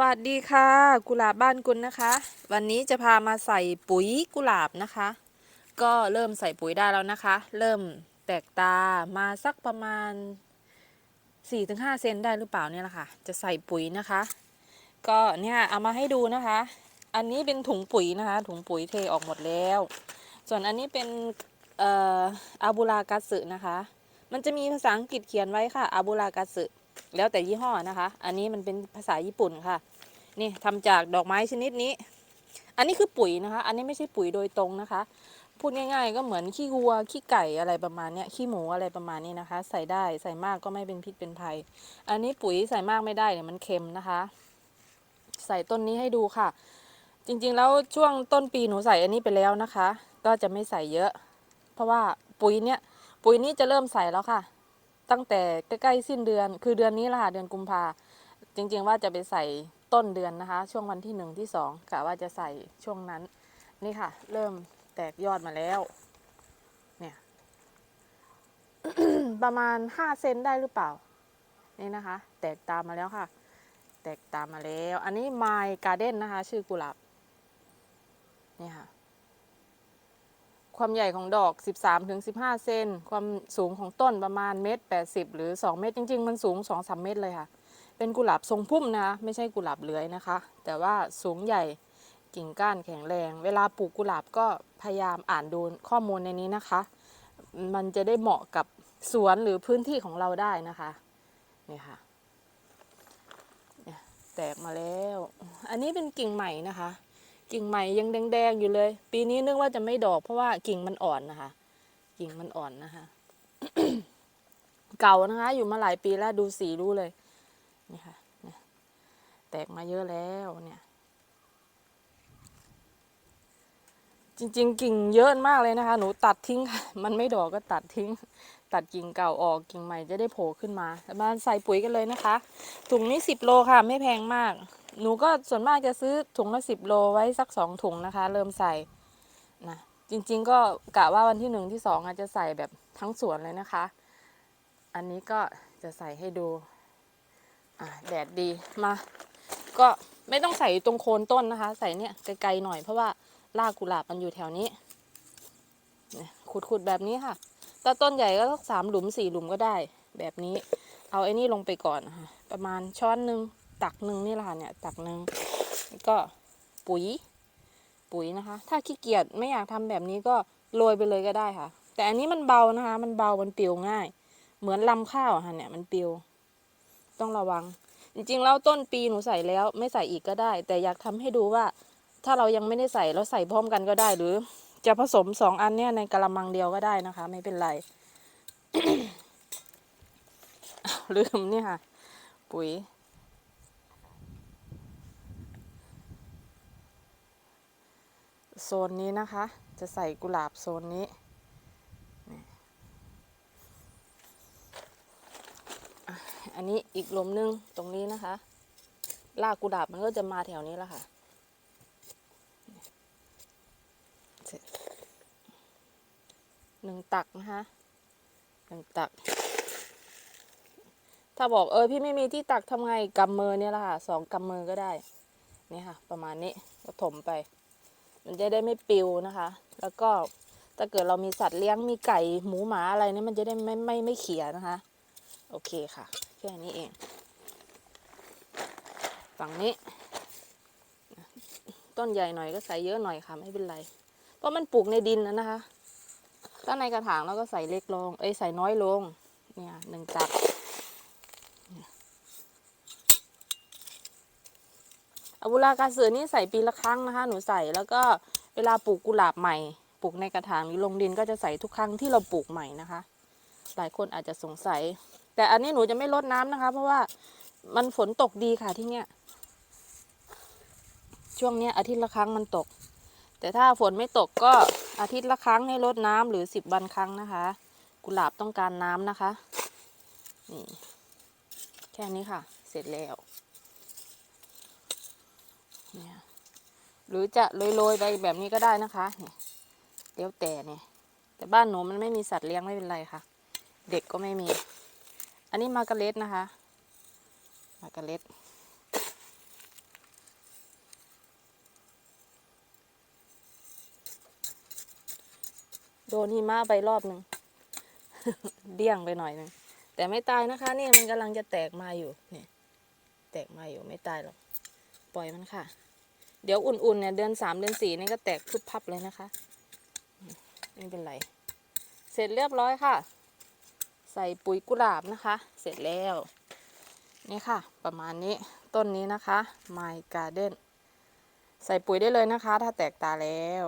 วัสดีค่ะ กุหลาบบ้านกุลนะคะ วันนี้จะพามาใส่ปุ๋ยกุหลาบนะคะ ก็เริ่มใส่ปุ๋ยได้แล้วนะคะ เริ่มแตกตามาสักประมาณ 4-5 เซนได้หรือเปล่าเนี่ยแหละค่ะ จะใส่ปุ๋ยนะคะ ก็เนี่ยเอามาให้ดูนะคะ อันนี้เป็นถุงปุ๋ยนะคะ ถุงปุ๋ยเทออกหมดแล้ว ส่วนอันนี้เป็นเอ่ออาบูรากัสึนะคะ มันจะมีภาษาอังกฤษเขียนไว้ค่ะอาบูรากัสึ แล้วแต่ยี่ห้อนะคะ อันนี้มันเป็นภาษาญี่ปุ่นค่ะ นี่ทำจากดอกไม้ชนิดนี้ อันนี้คือปุ๋ยนะคะ อันนี้ไม่ใช่ปุ๋ยโดยตรงนะคะ พูดง่าย ๆ ก็เหมือนขี้วัว ขี้ไก่อะไรประมาณเนี้ย ขี้หมูอะไรประมาณนี้นะคะ ใส่ได้ใส่มากก็ไม่เป็นพิษเป็นภัย อันนี้ปุ๋ยใส่มากไม่ได้เนี่ยมันเค็มนะคะ ใส่ต้นนี้ให้ดูค่ะ จริงๆแล้วช่วงต้นปีหนูใส่อันนี้ไปแล้วนะคะ ก็จะไม่ใส่เยอะ เพราะว่าปุ๋ยเนี้ยปุ๋ยนี้จะเริ่มใส่แล้วค่ะ ตั้งแต่ใกล้ๆสิ้นเดือน คือเดือนนี้ละค่ะเดือนกุมภาจริงๆว่าจะไปใส่ต้นเดือนนะคะ ช่วงวันที่หนึ่งที่สองกะว่าจะใส่ช่วงนั้นนี่ค่ะ เริ่มแตกยอดมาแล้ว เนี่ย ประมาณห้าเซนได้หรือเปล่า นี่นะคะ แตกตามมาแล้วค่ะ แตกตามมาแล้ว อันนี้ไมการ์เด้นนะคะ ชื่อกุหลาบนี่ค่ะ ความใหญ่ของดอก 13-15 เซน ความสูงของต้นประมาณเมตร80 หรือ 2 เมตร จริง ๆ มันสูง 2-3 เมตรเลยค่ะ เป็นกุหลาบทรงพุ่มนะ ไม่ใช่กุหลาบเลื้อยนะคะ แต่ว่าสูงใหญ่กิ่งก้านแข็งแรง เวลาปลูกกุหลาบก็พยายามอ่านดูข้อมูลในนี้นะคะ มันจะได้เหมาะกับสวนหรือพื้นที่ของเราได้นะคะนี่ค่ะแตกมาแล้ว อันนี้เป็นกิ่งใหม่นะคะ กิ่งใหม่ยังแดงๆอยู่เลย ปีนี้นึกว่าจะไม่ดอกเพราะว่ากิ่งมันอ่อนนะคะ กิ่งมันอ่อนนะคะ เก่านะคะ อยู่มาหลายปีแล้วดูสีรู้เลย นี่ค่ะแตกมาเยอะแล้วเนี่ย จริง ๆ กิ่งเยอะมากเลยนะคะ หนูตัดทิ้ง มันไม่ดอกก็ตัดทิ้ง ตัดกิ่งเก่าออกกิ่งใหม่จะได้โผล่ขึ้นมาแล้วมาใส่ปุ๋ยกันเลยนะคะถุงนี้สิบโลค่ะ ไม่แพงมาก หนูก็ส่วนมากจะซื้อถุงละสิบโลไว้สักสองถุงนะคะ เริ่มใส่นะจริง ๆ ก็กะว่าวันที่หนึ่งที่สองอาจจะใส่แบบทั้งสวนเลยนะคะ อันนี้ก็จะใส่ให้ดูอ่าแดดดีมา ก็ไม่ต้องใส่ตรงโคนต้นนะคะ ใส่เนี่ยไกลๆหน่อยเพราะว่ารากกุหลาบมันอยู่แถวนี้ขุดๆแบบนี้ค่ะถ้าต้นใหญ่ก็สักสามหลุมสี่หลุมก็ได้ แบบนี้ เอาไอ้นี่ลงไปก่อนนะคะประมาณช้อนหนึ่ง ตักหนึ่งนี่แหละค่ะเนี่ยตักหนึ่งก็ปุ๋ย ปุ๋ยนะคะ ถ้าขี้เกียจไม่อยากทำแบบนี้ก็โรยไปเลยก็ได้ค่ะ แต่อันนี้มันเบานะคะ มันเบามันปิวง่าย เหมือนลำข้าวค่ะเนี่ยมันปิวต้องระวัง จริงๆแล้วต้นปีหนูใส่แล้วไม่ใส่อีกก็ได้ แต่อยากทำให้ดูว่า ถ้าเรายังไม่ได้ใส่เราใส่พร้อมกันก็ได้ หรือ จะผสมสองอันเนี่ยในกระมังเดียวก็ได้นะคะ ไม่เป็นไรลืมเนี่ยค่ะ ปุ๋ย โซนนี้นะคะ จะใส่กุหลาบโซนนี้ อันนี้อีกลมหนึงตรงนี้นะคะรากกุหลาบมันก็จะมาแถวนี้แล้วค่ะ หนึ่งตักนะคะหนึ่งตัก ถ้าบอกเออพี่ไม่มีที่ตักทำไงกำมือเนี่ยแหละค่ะสองกำมือก็ได้ นี่ค่ะ ประมาณนี้ก็ถมไป มันจะได้ไม่ปิวนะคะ แล้วก็ถ้าเกิดเรามีสัตว์เลี้ยงมีไก่หมูหมาอะไรเนี่ยมันจะได้ไม่ไม่ไม่เขียนะคะ โอเคค่ะ แค่นี้เอง ฝั่งนี้ ต้นใหญ่หน่อยก็ใส่เยอะหน่อยค่ะ ไม่เป็นไร เพราะมันปลูกในดินนะนะคะ ถ้าในกระถางเราก็ใส่เล็กลง เอ้ยใส่น้อยลง เนี่ยหนึ่งจับ อาบุรากาเสือนี่ใส่ปีละครั้งนะคะ หนูใส่แล้วก็เวลาปลูกกุหลาบใหม่ ปลูกในกระถางหรือลงดินก็จะใส่ทุกครั้งที่เราปลูกใหม่นะคะ หลายคนอาจจะสงสัย แต่อันนี้หนูจะไม่ลดน้ำนะคะ เพราะว่ามันฝนตกดีค่ะที่เนี้ยช่วงเนี้ยอาทิตย์ละครั้งมันตก แต่ถ้าฝนไม่ตกก็อาทิตย์ละครั้งให้รดน้ำหรือสิบวันครั้งนะคะ กุหลาบต้องการน้ำนะคะนี่แค่นี้ค่ะ เสร็จแล้ว เนี่ยหรือจะโรยๆไปแบบนี้ก็ได้นะคะเนี่ยเลี้ยวแต่เนี่ยแต่บ้านหนูมันไม่มีสัตว์เลี้ยงไม่เป็นไรค่ะ เด็กก็ไม่มี อันนี้มากาะเล็ดนะคะ มากาะเล็ดโดนหิมะไปรอบหนึ่งเดี่ยงไปหน่อยนึงแต่ไม่ตายนะคะ นี่มันกำลังจะแตกมาอยู่เนี่ยแตกมาอยู่ไม่ตายหรอก ปล่อยมันค่ะ เดี๋ยวอุ่นๆเนี่ยเดือนสามเดือนสี่นี่ก็แตกพรึบพับเลยนะคะ ไม่เป็นไร เสร็จเรียบร้อยค่ะ ใส่ปุ๋ยกุหลาบนะคะ เสร็จแล้ว นี่ค่ะ ประมาณนี้ต้นนี้นะคะ My Garden ใส่ปุ๋ยได้เลยนะคะ ถ้าแตกตาแล้ว